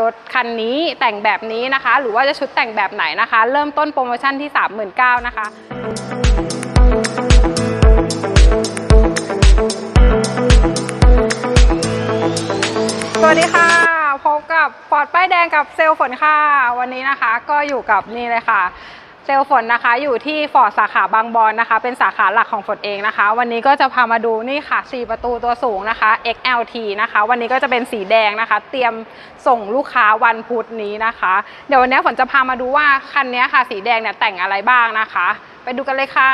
รถคันนี้แต่งแบบนี้นะคะ หรือว่าจะชุดแต่งแบบไหนนะคะ เริ่มต้นโปรโมชั่นที่ 39,000นะคะสวัสดีค่ะพบกับปอดป้ายแดงกับเซลลฝนค่ะ วันนี้นะคะก็อยู่กับนี่เลยค่ะ ซลฝนนะคะอยู่ที่ฟอร์ดสาขาบางบอนนะคะ เป็นสาขาหลักของฝนเองนะคะ วันนี้ก็จะพามาดูนี่ค่ะ 4 ประตูตัวสูงนะคะ XLT นะคะ วันนี้ก็จะเป็นสีแดงนะคะ เตรียมส่งลูกค้าวันพุธนี้นะคะ เดี๋ยววันนี้ฝนจะพามาดูว่าคันนี้ค่ะ สีแดงเนี่ยแต่งอะไรบ้างนะคะ ไปดูกันเลยค่ะ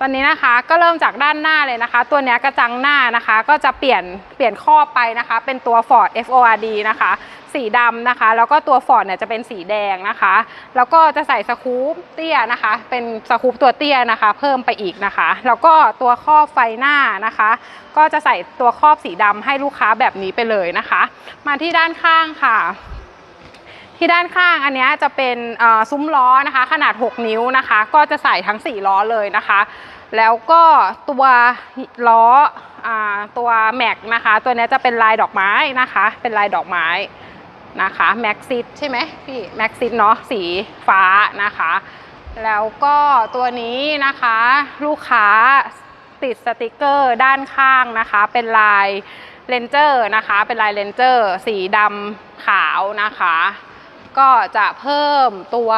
ตอนนี้นะคะก็เริ่มจากด้านหน้าเลยนะคะ ตัวนี้กระจังหน้านะคะ ก็จะเปลี่ยนเปลี่ยนครอไปนะคะ เป็นตัว Ford FORD นะคะ สีดำนะคะ แล้วก็ตัว Ford เนี่ยจะเป็นสีแดงนะคะ แล้วก็จะใส่สกู๊ปเตี้ยนะคะ เป็นสกู๊ปตัวเตี้ยนะคะ เพิ่มไปอีกนะคะ แล้วก็ตัวครอบไฟหน้านะคะ ก็จะใส่ตัวครอบสีดำให้ลูกค้าแบบนี้ไปเลยนะคะ มาที่ด้านข้างค่ะที่ด้านข้างอันนี้จะเป็นซุ้มล้อนะคะ ขนาด 6 นิ้วนะคะ ก็จะใส่ทั้ง 4 ล้อเลยนะคะ แล้วก็ตัวล้ออตัวแม็กนะคะ ตัวนี้จะเป็นลายดอกไม้นะคะ เป็นลายดอกไม้ นะคะแม็กซิตใช่ไหมพี่แม็กซิตเนาะสีฟ้านะคะ แล้วก็ตัวนี้นะคะลูกค้าติดสติกเกอร์ด้านข้างนะคะ เป็นลายเลนเจอร์นะคะ เป็นลายเลนเจอร์ สีดำขาวนะคะ ก็จะเพิ่มตัว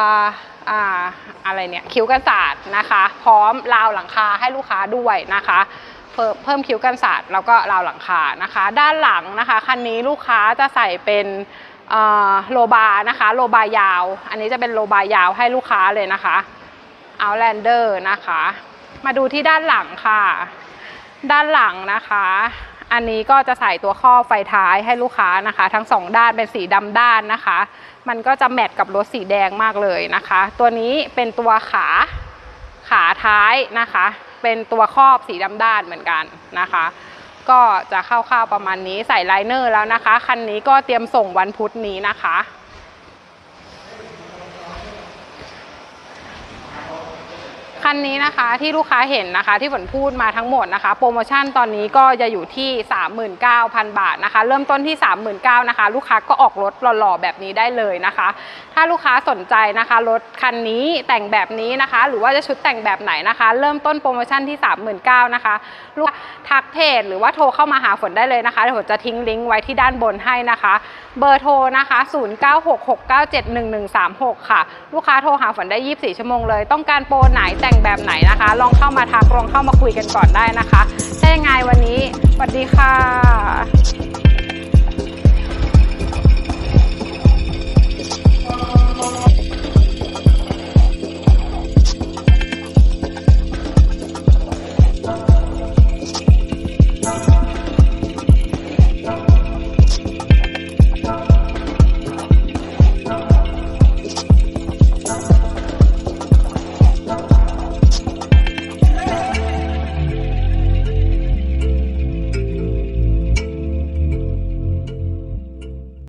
อ่าอะไรเนี่ยคิ้วกันศาสตร์นะคะ พร้อมราวหลังคาให้ลูกค้าด้วยนะคะ เพิ่มเพิ่มคิ้วกันศาสตร์แล้วก็ราวหลังคานะคะ ด้านหลังนะคะคันนี้ลูกค้าจะใส่เป็น โลบาร์นะคะ โลบาร์ยาว อันนี้จะเป็นโลบาร์ยาวให้ลูกค้าเลยนะคะ Outlander นะคะ มาดูที่ด้านหลังค่ะ ด้านหลังนะคะ อันนี้ก็จะใส่ตัวข้อบไฟท้ายให้ลูกค้านะคะ ทั้งสองด้านเป็นสีดำด้านนะคะ มันก็จะแมทกับรถสีแดงมากเลยนะคะ ตัวนี้เป็นตัวขาขาท้ายนะคะ เป็นตัวครอบสีดำด้านเหมือนกันนะคะ ก็จะคร่าวๆประมาณนี้ใส่ไลเนอร์แล้วนะคะ คันนี้ก็เตรียมส่งวันพุธนี้นะคะ คันนี้นะคะที่ลูกค้าเห็นนะคะที่ฝนพูดมาทั้งหมดนะคะ โปรโมชั่นตอนนี้ก็จะอยู่ที่ 39,000 บาทนะคะ เริ่มต้นที่ 39,000นะคะ ลูกค้าก็ออกรถหล่อๆแบบนี้ได้เลยนะคะ ถ้าลูกค้าสนใจนะคะรถคันนี้แต่งแบบนี้นะคะ หรือว่าจะชุดแต่งแบบไหนนะคะ เริ่มต้นโปรโมชั่นที่ 39,000นะคะลูกทักเพจหรือว่าโทรเข้ามาหาฝนได้เลยนะคะเดี๋ยวฝนจะทิ้งลิงก์ไว้ที่ด้านบนให้นะคะ เบอร์โทรนะคะ 0966971136 ค่ะ ลูกค้าโทรหาฝนได้ 24 ชั่วโมงเลย ต้องการโปรไหนแต่งแบบไหนนะคะ ลองเข้ามาทักลองเข้ามาคุยกันก่อนได้นะคะถ้ายังไงวันนี้สวัสดีค่ะ